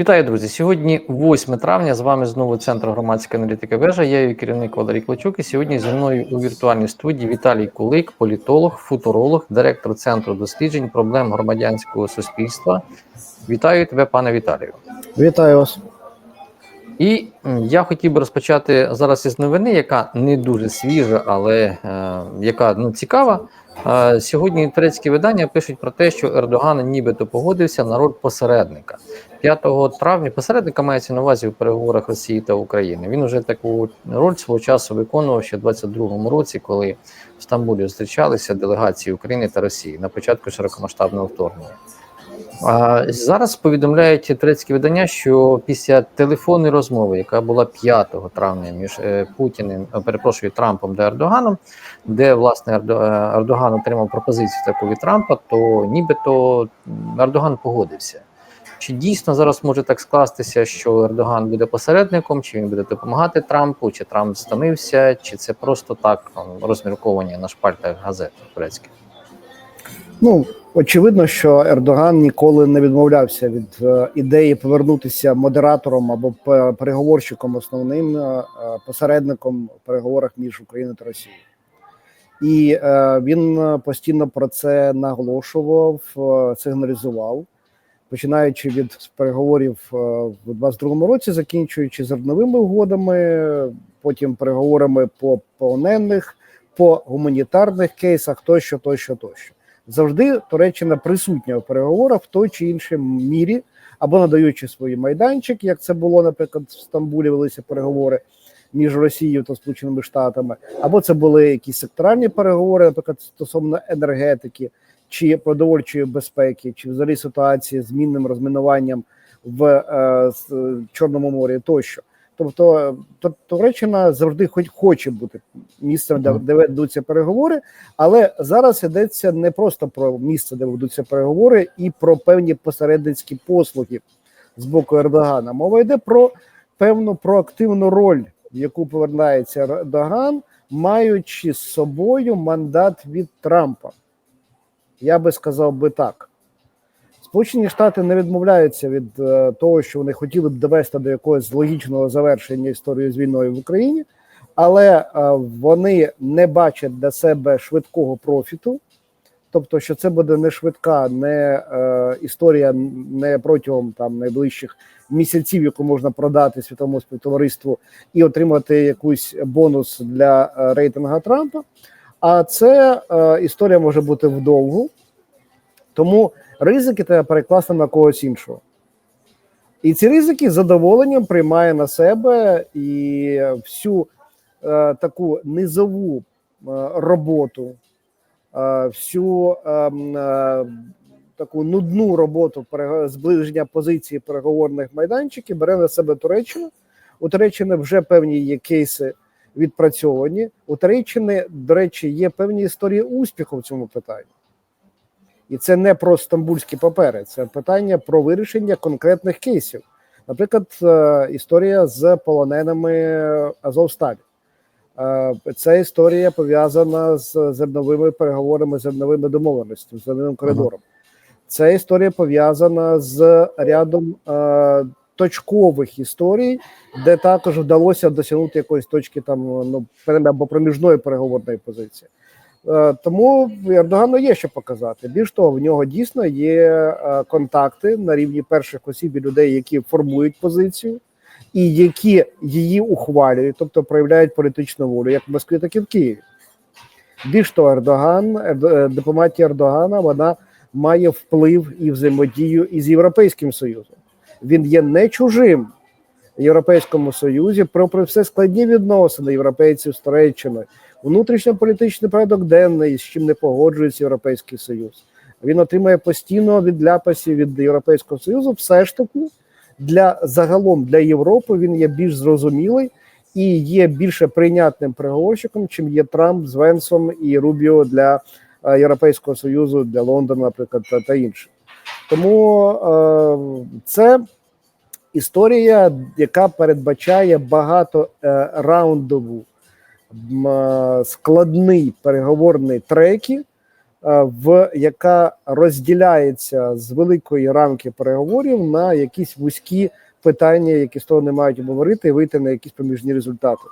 Вітаю, друзі! Сьогодні 8 травня. З вами знову центр громадської аналітики вежа. Я її керівник Валерій Клочук. І сьогодні зі мною у віртуальній студії Віталій Кулик, політолог, футуролог, директор центру досліджень проблем громадянського суспільства. Вітаю тебе, пане Віталію. Вітаю вас. І я хотів би розпочати зараз із новини, яка не дуже свіжа, але е, яка ну, цікава. Е, сьогодні турецькі видання пишуть про те, що Ердоган нібито погодився на роль посередника. 5 травня посередника мається на увазі в переговорах Росії та України. Він уже таку роль свого часу виконував ще в 22-му році, коли в Стамбулі зустрічалися делегації України та Росії на початку широкомасштабного вторгнення. А зараз повідомляють турецькі видання, що після телефонної розмови, яка була 5 травня між е, Путіним, е, перепрошую, Трампом та Ердоганом, де власне е, Ердоган отримав пропозицію таку від Трампа, то нібито Ердоган погодився. Чи дійсно зараз може так скластися, що Ердоган буде посередником, чи він буде допомагати Трампу, чи Трамп стомився, чи це просто так там, розмірковання на шпальтах газет турецьких? Ну очевидно, що Ердоган ніколи не відмовлявся від е, ідеї повернутися модератором або переговорщиком, основним е, е, посередником в переговорах між Україною та Росією. І е, він е, постійно про це наголошував, е, сигналізував, починаючи від переговорів е, в 22-му році, закінчуючи зерновими угодами, потім переговорами по полонених, по гуманітарних кейсах, тощо, тощо, тощо. Завжди Туреччина присутня у переговорах в той чи іншій мірі, або надаючи свої майданчик, як це було, наприклад, в Стамбулі велися переговори між Росією та Сполученими Штатами, або це були якісь секторальні переговори, наприклад, стосовно енергетики чи продовольчої безпеки, чи взагалі ситуації з мінним розмінуванням в е, с- Чорному морі тощо. Тобто е, Туреччина завжди хоч хоче бути місцем, де, де ведуться переговори, але зараз йдеться не просто про місце, де ведуться переговори, і про певні посередницькі послуги з боку Ердогана. Мова йде про певну проактивну роль, в яку повертається Ердоган, маючи з собою мандат від Трампа. Я би сказав би так. Сполучені Штати не відмовляються від е, того, що вони хотіли б довести до якогось логічного завершення історії з війною в Україні, але е, вони не бачать для себе швидкого профіту. Тобто, що це буде не швидка, не е, історія не протягом там найближчих місяців, яку можна продати світовому співтовариству і отримати якийсь бонус для рейтинга Трампа. А це е, історія може бути вдовгу, тому ризики треба перекласти на когось іншого. І ці ризики з задоволенням приймає на себе і всю е, таку низову е, роботу, е, всю е, е, таку нудну роботу зближення позиції переговорних майданчиків бере на себе Туреччина. У Туреччини вже певні є кейси відпрацьовані. У Туреччини, до речі, є певні історії успіху в цьому питанні. І це не про стамбульські папери, це питання про вирішення конкретних кейсів. Наприклад, е, історія з полоненими Азовсталі. Е, Ця історія пов'язана з зерновими переговорами, зерновими домовленостями, зерновим коридором. Ця історія пов'язана з рядом е, точкових історій, де також вдалося досягнути якоїсь точки там ну або проміжної переговорної позиції. Е, Тому Ердогану є що показати. Більш того, в нього дійсно є е, контакти на рівні перших осіб і людей, які формують позицію, і які її ухвалюють, тобто проявляють політичну волю, як в Москві, так і в Києві. Більш того, Ердоган, Ердо- е, дипломатія Ердогана, вона має вплив і взаємодію із Європейським Союзом. Він є не чужим Європейському Союзі, попри все складні відносини європейців з Туреччиною, внутрішньополітичний порядок денний, з чим не погоджується Європейський Союз. Він отримує постійно від ляпасів від Європейського Союзу. Все ж таки для загалом для Європи він є більш зрозумілий і є більше прийнятним переговорщиком, чим є Трамп з Венсом і Рубіо для е, Європейського Союзу, для Лондона, наприклад, та, та інших. Тому е, це історія, яка передбачає багато е, раундову е, складний переговорний треки, е, в яка розділяється з великої рамки переговорів на якісь вузькі питання, які сторони мають обговорити і вийти на якісь проміжні результати.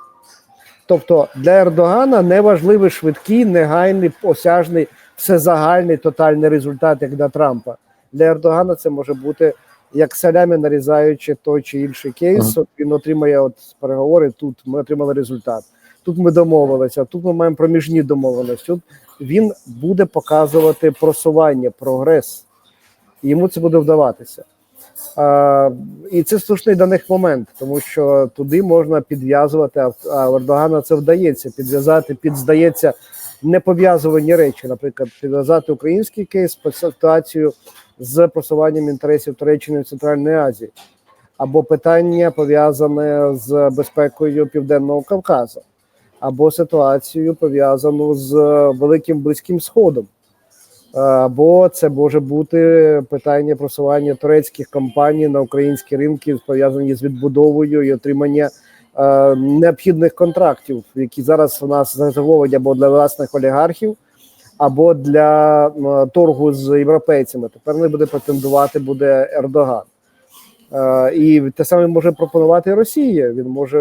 Тобто для Ердогана не важливий швидкий, негайний, осяжний, всезагальний тотальний результат, як для Трампа. Для Ердогана це може бути як салямі нарізаючи той чи інший кейс. Він отримає от переговори. Тут ми отримали результат. Тут ми домовилися. Тут ми маємо проміжні домовленості. Тут він буде показувати просування, прогрес. І йому це буде вдаватися. А, і це слушний для них момент, тому що туди можна підв'язувати, а, Ердогана це вдається підв'язати під, здається, непов'язувані речі, наприклад, підв'язати український кейс по ситуацію з просуванням інтересів Туреччини в Центральній Азії, або питання пов'язане з безпекою Південного Кавказу, або ситуацію пов'язану з Великим Близьким Сходом. Або це може бути питання просування турецьких компаній на українські ринки, пов'язані з відбудовою і отримання е, необхідних контрактів, які зараз у нас зарезервовані або для власних олігархів, або для торгу з європейцями. Тепер не буде претендувати буде Ердоган. Е, і те саме може пропонувати Росія. Він може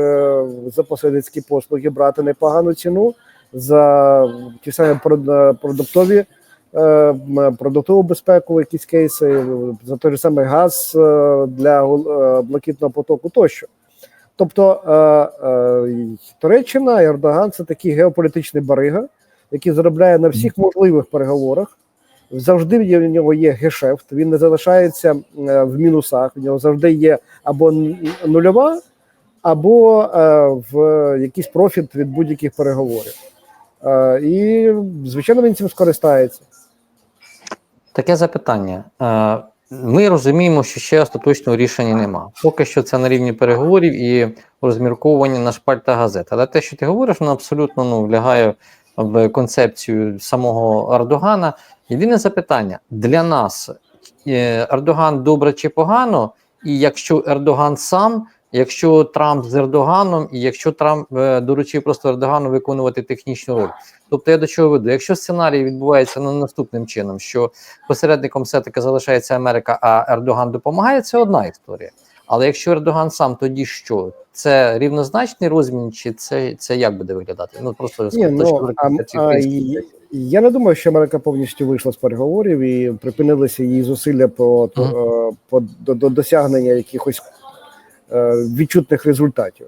за посередницькі послуги брати непогану ціну за ті самі продуктові е, продуктову безпеку, якісь кейси, за той же самий газ е, для е, блакитного потоку тощо. Тобто е, е, Туреччина, Ердоган це такий геополітичний барига, який заробляє на всіх можливих переговорах. Завжди в нього є гешефт, він не залишається е, в мінусах. В нього завжди є або нульова, або е, в якийсь профіт від будь-яких переговорів. Е, і, звичайно, він цим скористається. Таке запитання. Ми розуміємо, що ще остаточного рішення нема. Поки що це на рівні переговорів і розмірковування на шпальтах газет. Але те, що ти говориш, воно абсолютно ну, влягає в концепцію самого Ердогана. Єдине запитання: для нас Ердоган добре чи погано, і якщо Ердоган сам, якщо Трамп з Ердоганом, і якщо Трамп е, доручив просто Ердогану виконувати технічну роль. Тобто я до чого веду? Якщо сценарій відбувається ну, наступним чином, що посередником все-таки залишається Америка, а Ердоган допомагає, це одна історія. Але якщо Ердоган сам, тоді що? Це рівнозначний розмін, чи це, це як буде виглядати? Ну просто з Ні, ну, а, а, я не думаю, що Америка повністю вийшла з переговорів і припинилися її зусилля по, Мгм. е, по до, до досягнення якихось е, відчутних результатів.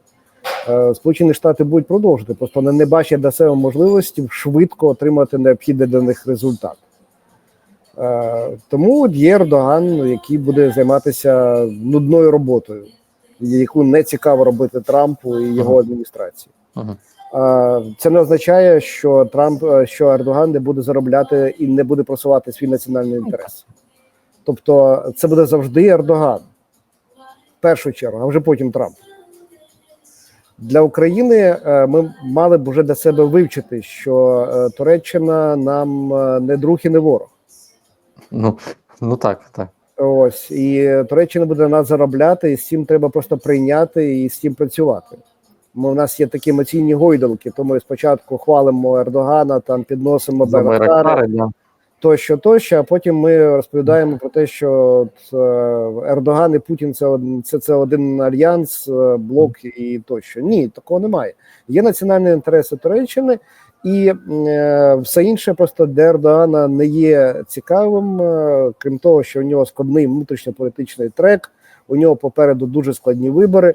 Е, Сполучені Штати будуть продовжувати, просто вони не бачать для себе можливості швидко отримати необхідний для них результат. Е, Тому є Ердоган, який буде займатися нудною роботою, яку не цікаво робити Трампу і його Ага. адміністрації. Мгм. А, Це не означає, що Трамп, е, що Ердоган не буде заробляти і не буде просувати свій національний інтерес. Тобто, це буде завжди Ердоган в першу чергу, а вже потім Трамп. Для України е, ми мали б вже для себе вивчити, що е, Туреччина нам е, не друг і не ворог. Ну, ну так, так. Ось і Туреччина буде на нас заробляти, і з цим треба просто прийняти і з цим працювати. Ми, у нас є такі емоційні гойдалки, то ми спочатку хвалимо Ердогана, там підносимо Байрактари, да. тощо, тощо. А потім ми розповідаємо про те, що е, Ердоган і Путін це один це, це один альянс, е, блок і тощо. Ні, такого немає. Є національні інтереси Туреччини, і е, все інше просто для Ердогана не є цікавим, е, крім того, що у нього складний внутрішньополітичний трек, у нього попереду дуже складні вибори.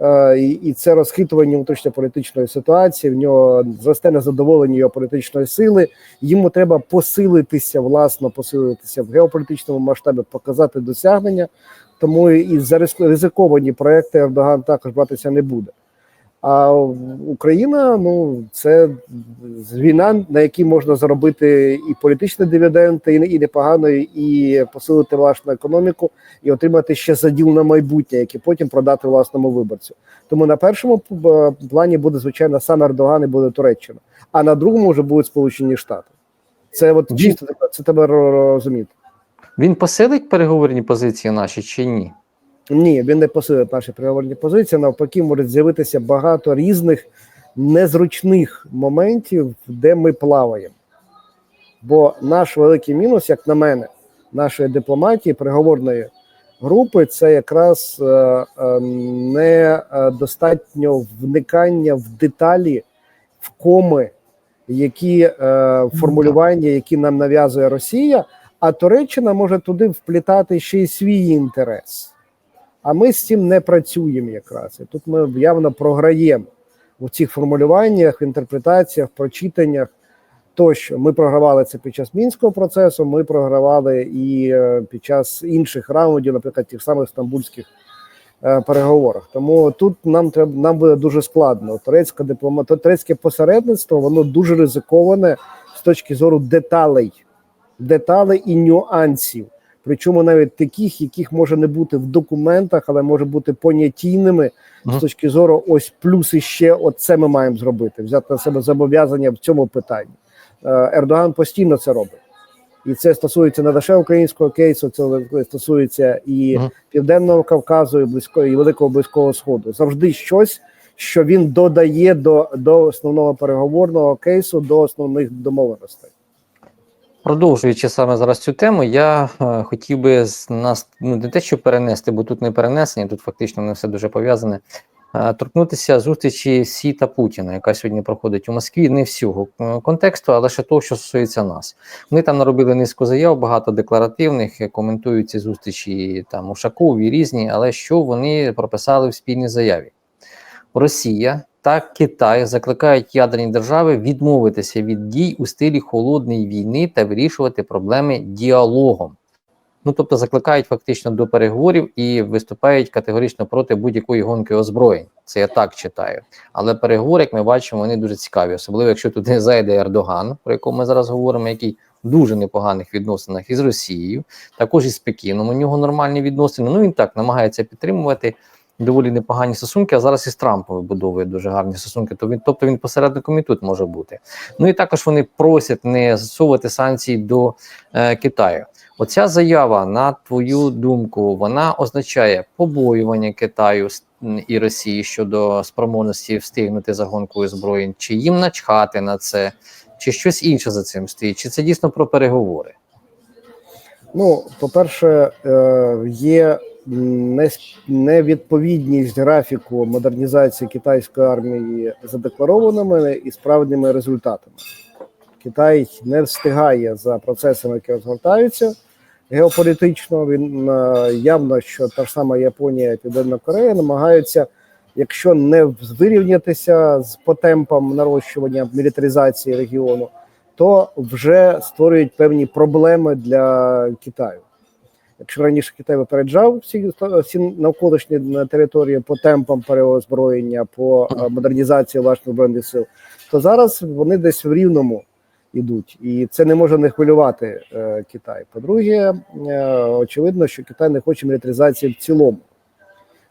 Е, і, і це розхитування внутрішньополітичної ситуації. В нього зросте незадоволення його політичної сили. Йому треба посилитися, власно посилитися в геополітичному масштабі, показати досягнення. Тому і за ризик- ризиковані проекти Ердоган також братися не буде. А Україна ну це війна, на якій можна заробити і політичні дивіденди, і, і непогано, і посилити власну економіку, і отримати ще заділ на майбутнє, який потім продати власному виборцю. Тому на першому плані буде звичайно сам Ердоган і буде Туреччина, а на другому вже будуть Сполучені Штати. Це от чисто це ро- розуміти. Він посилить переговорні позиції наші чи ні? Ні, він не посилить наші переговорні позиції. Навпаки, може з'явитися багато різних незручних моментів, де ми плаваємо. Бо наш великий мінус, як на мене, нашої дипломатії, переговорної групи, це якраз е, е, недостатньо вникання в деталі, в коми, які е, формулювання, які нам нав'язує Росія. А Туреччина може туди вплітати ще й свій інтерес. А ми з цим не працюємо якраз. І тут ми явно програємо у цих формулюваннях, інтерпретаціях, прочитаннях тощо. Ми програвали це під час мінського процесу. Ми програвали і е, під час інших раундів, наприклад, тих самих стамбульських е, переговорах. Тому тут нам треба нам буде дуже складно. Турецька диплома, турецьке посередництво воно дуже ризиковане з точки зору деталей, деталей і нюансів. Причому навіть таких, яких може не бути в документах, але може бути понятійними Мгм. з точки зору ось плюс ще оце ми маємо зробити, взяти на себе зобов'язання в цьому питанні. Е, Ердоган постійно це робить. І це стосується не лише українського кейсу, це стосується і Мгм. Південного Кавказу, і близького і Великого Близького Сходу. Завжди щось, що він додає до, до основного переговорного кейсу, до основних домовленостей. Продовжуючи саме зараз цю тему, я е, хотів би з нас ну не те, що перенести, бо тут не перенесення, тут фактично не все дуже пов'язане. Торкнутися зустрічі Сі та Путіна, яка сьогодні проходить у Москві, не всього е, контексту, але ще того, що стосується нас. Вони там наробили низку заяв, багато декларативних, е, коментують ці зустрічі там Ушаков і різні, але що вони прописали в спільній заяві? Росія та Китай закликають ядерні держави відмовитися від дій у стилі холодної війни та вирішувати проблеми діалогом. Ну тобто закликають фактично до переговорів і виступають категорично проти будь-якої гонки озброєнь. Це я так читаю. Але переговори, як ми бачимо, вони дуже цікаві, особливо якщо туди зайде Ердоган, про якого ми зараз говоримо, який в дуже непоганих відносинах із Росією, також із Пекіном. У нього нормальні відносини. Ну він так намагається підтримувати доволі непогані стосунки, а зараз із Трампом вибудовує дуже гарні стосунки. Тобто він посередником і тут може бути. Ну і також вони просять не засовувати санкції до е, Китаю. Оця заява, на твою думку, вона означає побоювання Китаю і Росії щодо спроможності встигнути за гонкою зброєнь, чи їм начхати на це, чи щось інше за цим стоїть, чи це дійсно про переговори? Ну, по-перше, е, є невідповідність графіку модернізації китайської армії задекларованими і справжніми результатами. Китай не встигає за процесами, які розгортаються геополітично. Він е, явно, що та ж сама Японія і Південна Корея намагаються, якщо не вирівнятися з по темпам нарощування мілітаризації регіону, то вже створюють певні проблеми для Китаю. Якщо раніше Китай випереджав всі, всі навколишні на території по темпам переозброєння, по е, модернізації власних збройних сил, то зараз вони десь в рівному йдуть, і це не може не хвилювати е, Китай. По-друге, е, очевидно, що Китай не хоче мілітаризації в цілому,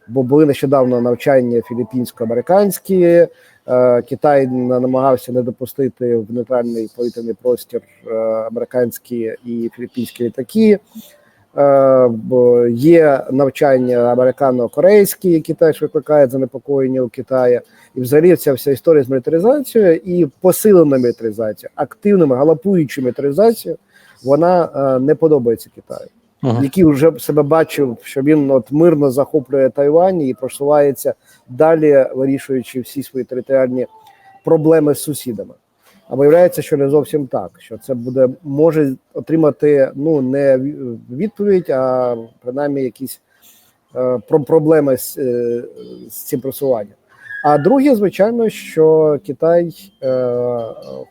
бо були нещодавно навчання філіппінсько-американські. Е, Китай намагався не допустити в нейтральний повітряний простір е, американські і філіппінські літаки. Е, Є навчання американо-корейські, які теж викликають занепокоєння у Китаї. І взагалі ця вся історія з мілітаризацією і посилена мілітаризація, активними галопуючою мілітаризацією, вона е, не подобається Китаю Мгм. який вже себе бачив, що він от мирно захоплює Тайвань і просувається далі, вирішуючи всі свої територіальні проблеми з сусідами. А виявляється, що не зовсім так. Що це буде може отримати ну не ві- відповідь, а принаймні якісь е, проблеми з, е, з цим просуванням. А друге, звичайно, що Китай е,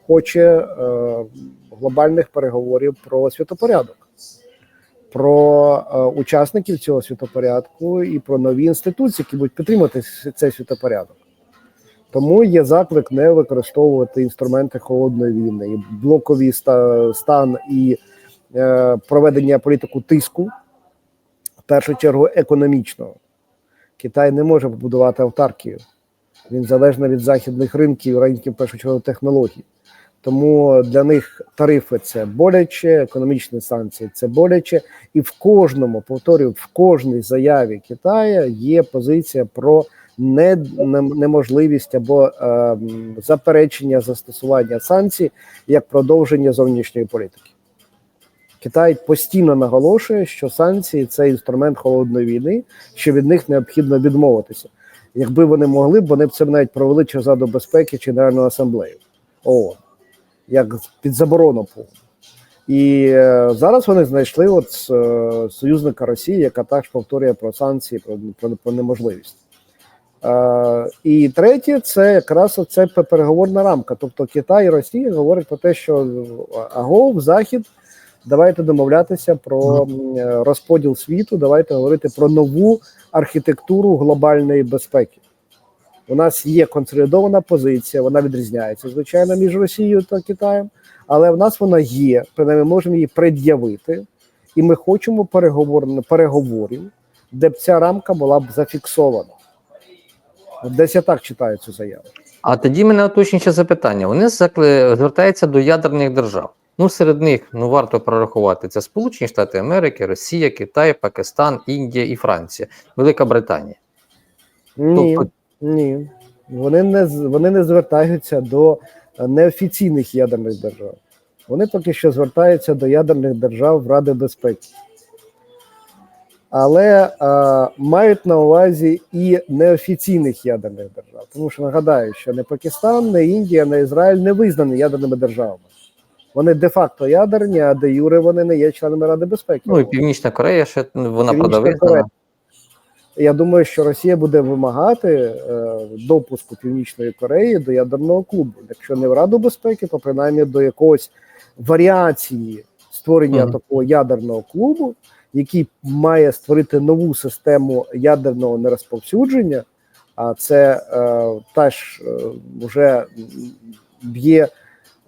хоче е, глобальних переговорів про світопорядок про е, учасників цього світопорядку і про нові інституції, які будуть підтримувати цей світопорядок. Тому є заклик не використовувати інструменти холодної війни, і блоковий стан і е, проведення політику тиску, в першу чергу економічного. Китай не може побудувати автаркію. Він залежний від західних ринків, ринків першу чергу технологій. Тому для них тарифи це боляче, економічні санкції це боляче, і в кожному повторюю, в кожній заяві Китаю є позиція про не, не- неможливість або е, заперечення застосування санкцій як продовження зовнішньої політики. Китай постійно наголошує, що санкції це інструмент холодної війни, що від них необхідно відмовитися. Якби вони могли б, вони б це навіть провели через Раду безпеки чи Генеральну асамблею ООН, як під заборону. І е, зараз вони знайшли от е, союзника Росії, яка також повторює про санкції, про, про, про неможливість. Е, і третє, це якраз це переговорна рамка. Тобто Китай і Росія говорять про те, що агов, Захід, давайте домовлятися про е, розподіл світу, давайте говорити про нову архітектуру глобальної безпеки. У нас є консолідована позиція, вона відрізняється, звичайно, між Росією та Китаєм, але в нас вона є, принаймні можемо її пред'явити, і ми хочемо переговор, переговорів, де б ця рамка була б зафіксована. Десь я так читаю цю заяву. А тоді мене уточнююче запитання. Вони закли- звертаються до ядерних держав. Ну, серед них ну варто прорахувати це Сполучені Штати Америки, Росія, Китай, Пакистан, Індія і Франція, Велика Британія. Ні, Тобто- ні. Вони не, вони не звертаються до неофіційних ядерних держав. Вони поки що звертаються до ядерних держав Ради безпеки. Але е, мають на увазі і неофіційних ядерних держав. Тому що нагадаю, що не Пакистан, не Індія, не Ізраїль не визнані ядерними державами. Вони де-факто ядерні, а де юре вони не є членами Ради безпеки. Ну і Північна Корея ще ну, вона. Корея. Я думаю, що Росія буде вимагати е, допуску Північної Кореї до ядерного клубу. Якщо не в Раду безпеки, то принаймні до якогось варіації створення Мгм. такого ядерного клубу, який має створити нову систему ядерного нерозповсюдження. А це е, теж е, вже б'є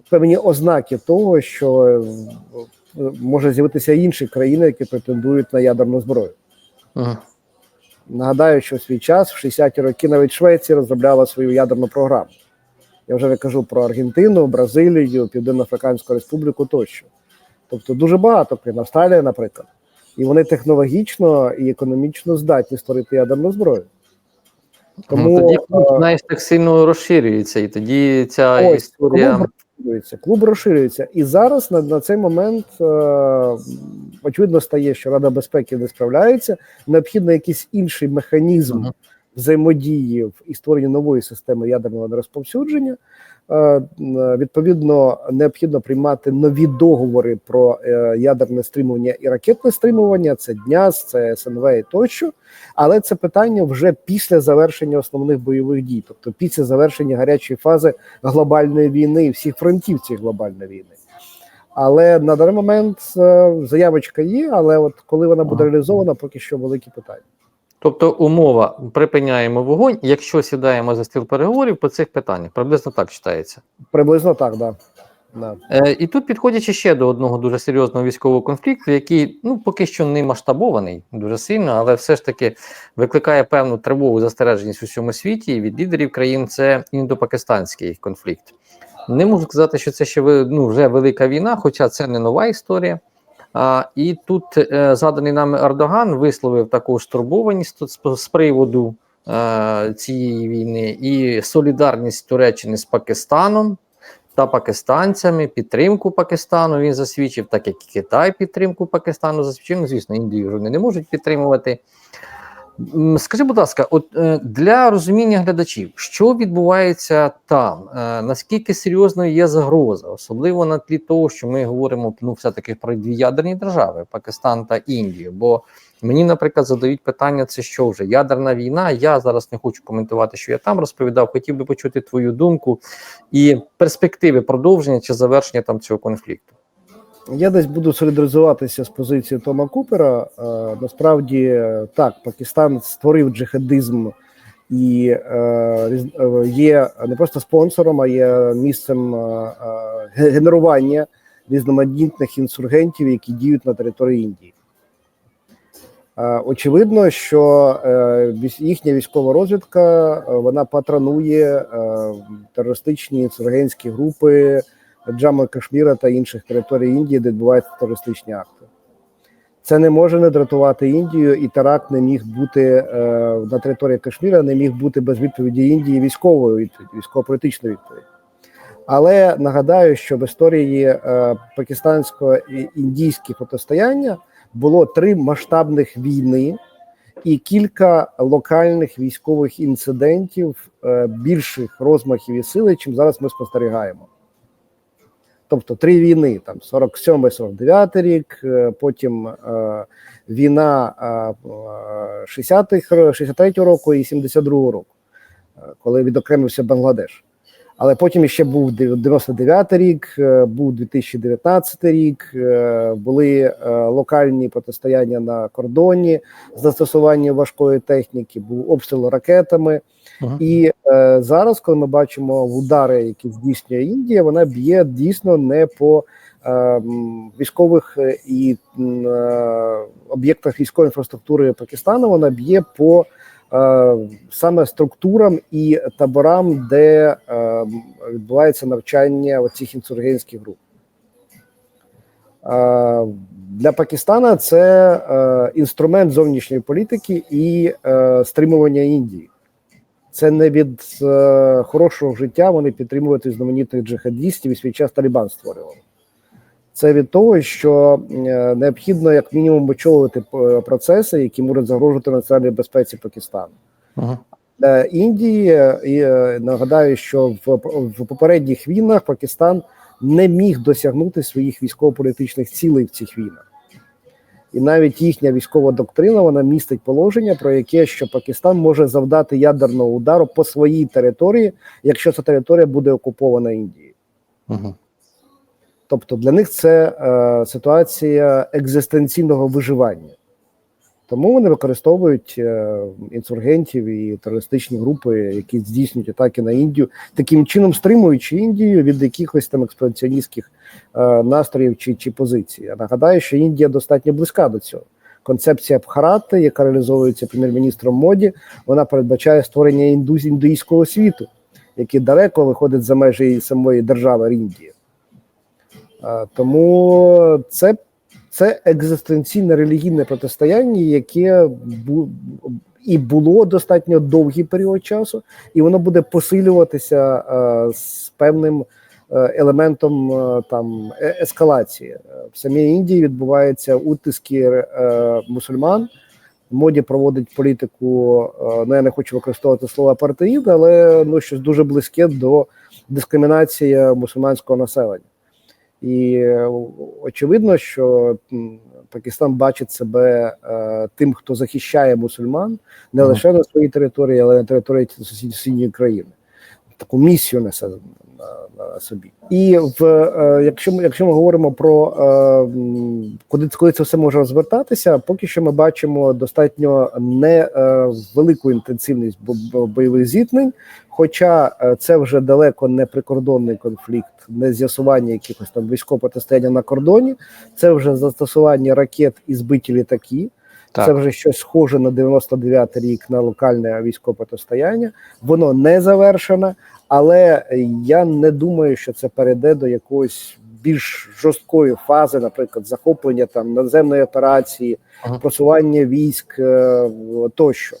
певні ознаки того, що е, може з'явитися інші країни, які претендують на ядерну зброю. Мгм. Нагадаю, що в свій час, в 60-ті роки, навіть Швеція розробляла свою ядерну програму. Я вже не кажу про Аргентину, Бразилію, Південно-Африканську Республіку тощо. Тобто дуже багато країн, Австралія, наприклад. І вони технологічно і економічно здатні створити ядерну зброю. Тому ну, тоді клуб, так сильно розширюється, і тоді ця Ось історія. клуб розширюється, клуб розширюється. І зараз на, на цей момент е, очевидно стає, що Рада безпеки не справляється. Необхідно якийсь інший механізм Мгм. Взаємодії і створення нової системи ядерного нерозповсюдження. Е, відповідно, необхідно приймати нові договори про е, ядерне стримування і ракетне стримування. Це ДНЯС, це СНВ і тощо. Але це питання вже після завершення основних бойових дій, тобто після завершення гарячої фази глобальної війни і всіх фронтів цієї глобальної війни. Але на даний момент е, заявочка є, але от коли вона буде реалізована, поки що великі питання. Тобто умова припиняємо вогонь, якщо сідаємо за стіл переговорів по цих питаннях. Приблизно так читається. Приблизно так, да. Да. Е, і тут підходячи ще до одного дуже серйозного військового конфлікту, який ну поки що не масштабований дуже сильно, але все ж таки викликає певну тривогу застереженість у всьому світі і від лідерів країн. Це індопакистанський конфлікт. Не можу сказати, що це ще ну, вже велика війна, хоча це не нова історія. І тут е, заданий нами Ердоган висловив таку стурбованість з, приводу е, цієї війни і солідарність Туреччини з Пакистаном та пакистанцями, підтримку Пакистану він засвідчив, так як і Китай підтримку Пакистану засвідчив. Ну, звісно, Індію вони не можуть підтримувати. Скажи, будь ласка, от е, для розуміння глядачів, що відбувається там, е, наскільки серйозною є загроза, особливо на тлі того, що ми говоримо ну, все-таки про дві ядерні держави Пакистан та Індію. Бо мені, наприклад, задають питання: це що вже ядерна війна? Я зараз не хочу коментувати, що я там розповідав. Хотів би почути твою думку і перспективи продовження чи завершення там цього конфлікту. Я десь буду солідаризуватися з позицією Тома Купера. Е, насправді е, так, Пакистан створив джихадизм і е, є не просто спонсором, а є місцем генерування різноманітних інсургентів, які діють на території Індії. Очевидно, що їхня військова розвідка вона патронує терористичні інсургентські групи Джаму Кашміра та інших територій Індії, де відбуваються терористичні акти. Це не може не дратувати Індію, і теракт не міг бути е, на території Кашміра, не міг бути без відповіді Індії військової відповіді, військово-політичної відповіді. Але нагадаю, що в історії е, пакистансько-індійських протистояння було три масштабних війни і кілька локальних військових інцидентів е, більших розмахів і сили, чим зараз ми спостерігаємо. Тобто три війни: там 47-49 рік, е, потім е, війна е, 60-х, 63-го року і 72-го року, е, коли відокремився Бангладеш. Але потім ще був 99 рік, е, був 2019 рік, е, були е, локальні протистояння на кордоні з застосуванням важкої техніки, був обстріл ракетами. Мгм. І е, зараз, коли ми бачимо удари, які здійснює Індія, вона б'є дійсно не по е, військових і е, об'єктах військової інфраструктури Пакистану, вона б'є по саме структурам і таборам, де е, відбувається навчання оцих інсургентських груп. Е, Для Пакистана це е, інструмент зовнішньої політики і е, стримування Індії. Це не від е, хорошого життя вони підтримують знаменитих джихадістів і свій час Талібан створювали. Це від того, що е, необхідно як мінімум очолити е, процеси, які можуть загрожувати національній безпеці Пакистану. Мгм. Для Індії е, і е, нагадаю, що в, в попередніх війнах Пакистан не міг досягнути своїх військово-політичних цілей в цих війнах. І навіть їхня військова доктрина вона містить положення, про яке що Пакистан може завдати ядерного удару по своїй території, якщо ця територія буде окупована Індією. Мгм. Тобто для них це е, ситуація екзистенційного виживання. Тому вони використовують е, інсургентів і терористичні групи, які здійснюють атаки на Індію, таким чином стримуючи Індію від якихось там експансіоністських е, настроїв чи, чи позицій. Я нагадаю, що Індія достатньо близька до цього. Концепція Бхарати, яка реалізовується прем'єр-міністром моді, вона передбачає створення індус, індуїзького світу, який далеко виходить за межі самої держави Індії. Тому це, це екзистенційне релігійне протистояння, яке і було достатньо довгий період часу, і воно буде посилюватися з певним е, елементом е, там е- ескалації. В самій Індії відбуваються утиски мусульман. Моді проводить політику. Ну я не хочу використовувати слово апартеїд, але ну щось дуже близьке до дискримінації мусульманського населення. І е, очевидно, що Пакистан бачить себе е, тим, хто захищає мусульман не лише на своїй території, але й на території сусідньої країни. Таку місію несе на собі. І в е, якщо ми якщо ми говоримо про е, куди, коли це все може розвертатися, поки що ми бачимо достатньо не е, велику інтенсивність бо- бо- бойових зіткнень. Хоча е, це вже далеко не прикордонний конфлікт, не з'ясування якихось там військового протистояння на кордоні, це вже застосування ракет і збиті літаки. Так. Це вже щось схоже на 99 рік на локальне військове протистояння. Воно не завершене, але я не думаю, що це перейде до якоїсь більш жорсткої фази, наприклад, захоплення там наземної операції, Ага. просування військ е, тощо.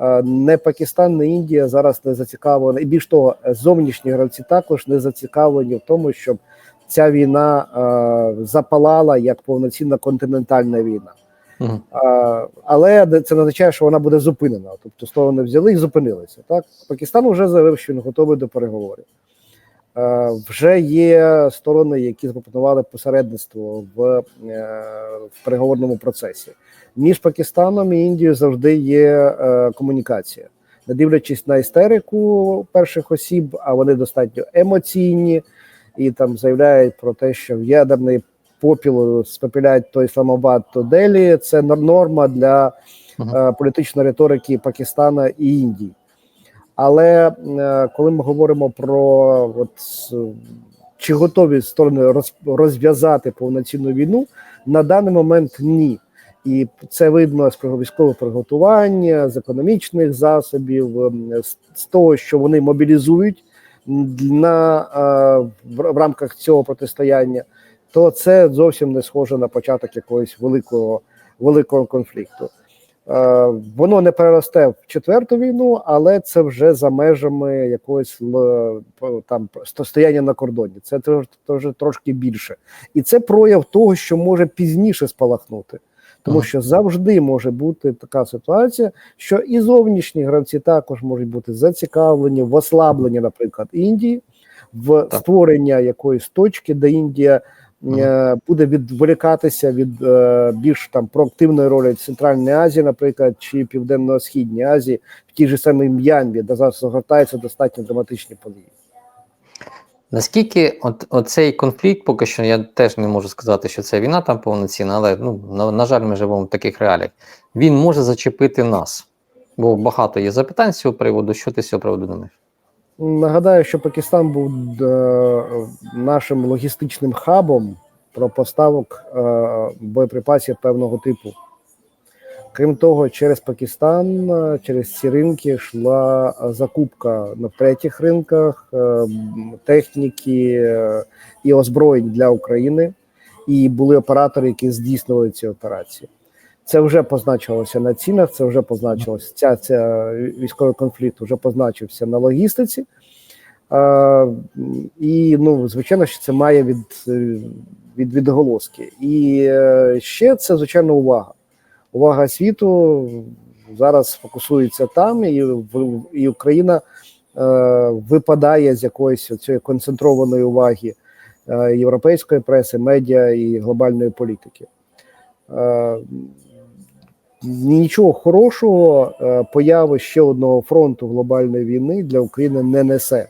Е, Не Пакистан, не Індія зараз не зацікавлені. І більш того, зовнішні гравці також не зацікавлені в тому, щоб ця війна е, запалала як повноцінна континентальна війна. Мгм. А, але це не означає, що вона буде зупинена. Тобто сторони взяли і зупинилися. Так Пакистан вже заявив, що він готовий до переговорів. Вже є сторони, які запропонували посередництво в, е, в переговорному процесі. Між Пакистаном і Індією завжди є е, комунікація. Не дивлячись на істерику перших осіб, а вони достатньо емоційні і там заявляють про те, що в ядерний попіл спопіляють то Ісламабад, то Делі. Це нор- норма для е, політичної риторики Пакистана і Індії. Але е, коли ми говоримо про от, чи готові сторони роз, розв'язати повноцінну війну, на даний момент ні. І це видно з військового приготування, з економічних засобів, ем, з, того, що вони мобілізують на, е, в рамках цього протистояння. То це зовсім не схоже на початок якогось великого, великого конфлікту. Е, воно не переросте в четверту війну, але це вже за межами якогось там сто- стояння на кордоні. Це тож трошки більше. І це прояв того, що може пізніше спалахнути. Тому що завжди може бути така ситуація, що і зовнішні гравці також можуть бути зацікавлені в ослабленні, наприклад, Індії, в створення якоїсь точки, де Індія буде відволікатися від е, більш там проактивної ролі Центральної Азії, наприклад, чи Південно-Східній Азії, в тій же самій М'янмі, де зараз загортаються достатньо драматичні події. Наскільки от, оцей конфлікт, поки що я теж не можу сказати, що це війна там повноцінна, але ну, на, на жаль, ми живемо в таких реаліях. Він може зачепити нас. Бо багато є запитань з цього приводу. Що ти з цього приводу думаєш? Нагадаю, що Пакистан був е, нашим логістичним хабом про поставок е, боєприпасів певного типу. Крім того, через Пакистан, е, через ці ринки йшла закупка на третіх ринках техніки і озброєнь для України, і були оператори, які здійснювали ці операції. Це вже позначилося на цінах, це вже позначилося. Ця, ця військовий конфлікт вже позначився на логістиці. А, і ну, звичайно, що це має від, е, від відголоски. І е, ще це, звичайно, увага. Увага світу зараз фокусується там, і, і Україна е, випадає з якоїсь цієї концентрованої уваги е, європейської преси, медіа і глобальної політики. Е, нічого хорошого е, появи ще одного фронту глобальної війни для України не несе,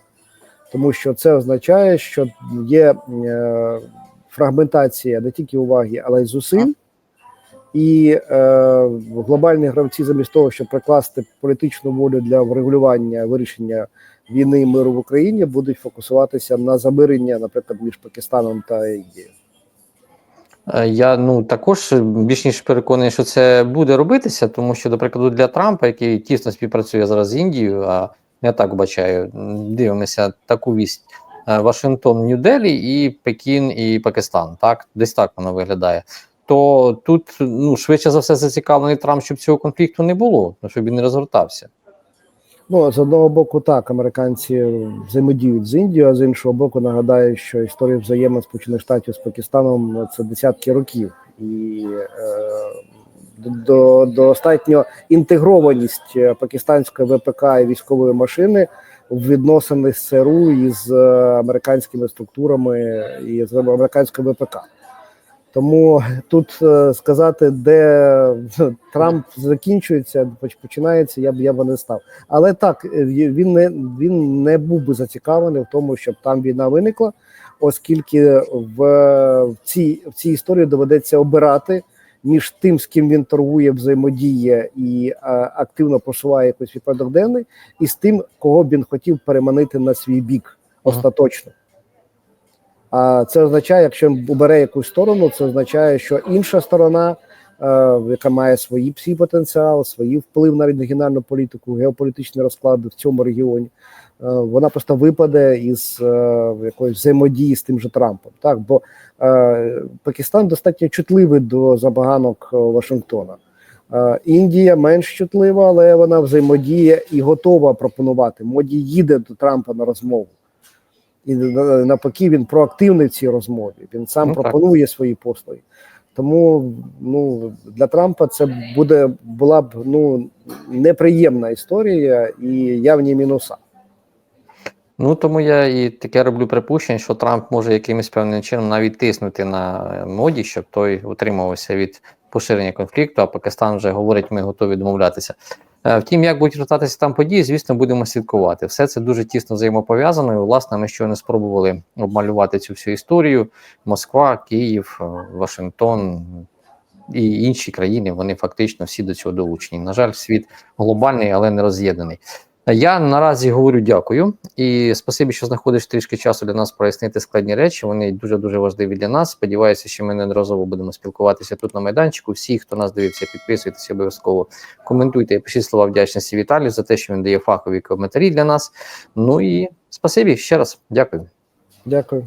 тому що це означає, що є е, фрагментація не тільки уваги, але й зусиль. І е, глобальні гравці, замість того, щоб прикласти політичну волю для врегулювання вирішення війни і миру в Україні, будуть фокусуватися на замирення, наприклад, між Пакистаном та Індією. Е, Я ну також більш ніж переконаний, що це буде робитися, тому що, до прикладу, для Трампа, який тісно співпрацює зараз з Індією, а я так бачаю, дивимося таку вість. е, Вашингтон, Нью-Делі і Пекін і Пакистан. Так, десь так воно виглядає. То тут ну швидше за все зацікавлений Трамп, щоб цього конфлікту не було, щоб він не розгортався. Ну, з одного боку, так, американці взаємодіють з Індією, а з іншого боку, нагадаю, що історія взаємин Сполучених Штатів з Пакистаном це десятки років, і е, до, достатньо інтегрованість пакистанської ВПК і військової машини в відносини з ЦРУ із е, американськими структурами і з американською ВПК. Тому тут е, сказати, де Трамп закінчується, починається, я б я б не став. Але так е, він не він не був би зацікавлений в тому, щоб там війна виникла, оскільки в, в цій в цій історії доведеться обирати між тим, з ким він торгує, взаємодіє і а, активно просуває якийсь відпадок денний, і з тим, кого б він хотів переманити на свій бік остаточно. А це означає, якщо він обере якусь сторону, це означає, що інша сторона, е, яка має свої свій потенціал, свій вплив на регіональну політику, геополітичні розклади в цьому регіоні, е, вона просто випаде із е, якоїсь взаємодії з тим же Трампом. Так, бо Пакистан достатньо чутливий до забаганок Вашингтона. Індія менш чутлива, але вона взаємодіє і готова пропонувати. Моді їде до Трампа на розмову. І на- навпаки, він проактивний в цій розмові. Він сам Ну, так. пропонує свої послуги. Тому ну для Трампа це буде була б ну неприємна історія і явні мінуса. Ну тому я і таке роблю припущення, що Трамп може якимось певним чином навіть тиснути на е, моді, щоб той утримувався від поширення конфлікту, а Пакистан вже говорить, ми готові домовлятися. Е, Втім, як будуть розвиватися там події, звісно, будемо слідкувати. Все це дуже тісно взаємопов'язано. І, власне, ми щойно спробували обмалювати цю всю історію. Москва, Київ, е, Вашингтон і інші країни вони фактично всі до цього долучені. На жаль, світ глобальний, але не роз'єднаний. Я наразі говорю дякую і спасибі, що знаходиш трішки часу для нас прояснити складні речі. Вони дуже дуже важливі для нас. Сподіваюся, що ми неодноразово будемо спілкуватися тут на майданчику. Всі, хто нас дивиться, підписуйтесь обов'язково, коментуйте і пишіть слова вдячності Віталію за те, що він дає фахові коментарі для нас. Ну і спасибі ще раз. Дякую. Дякую.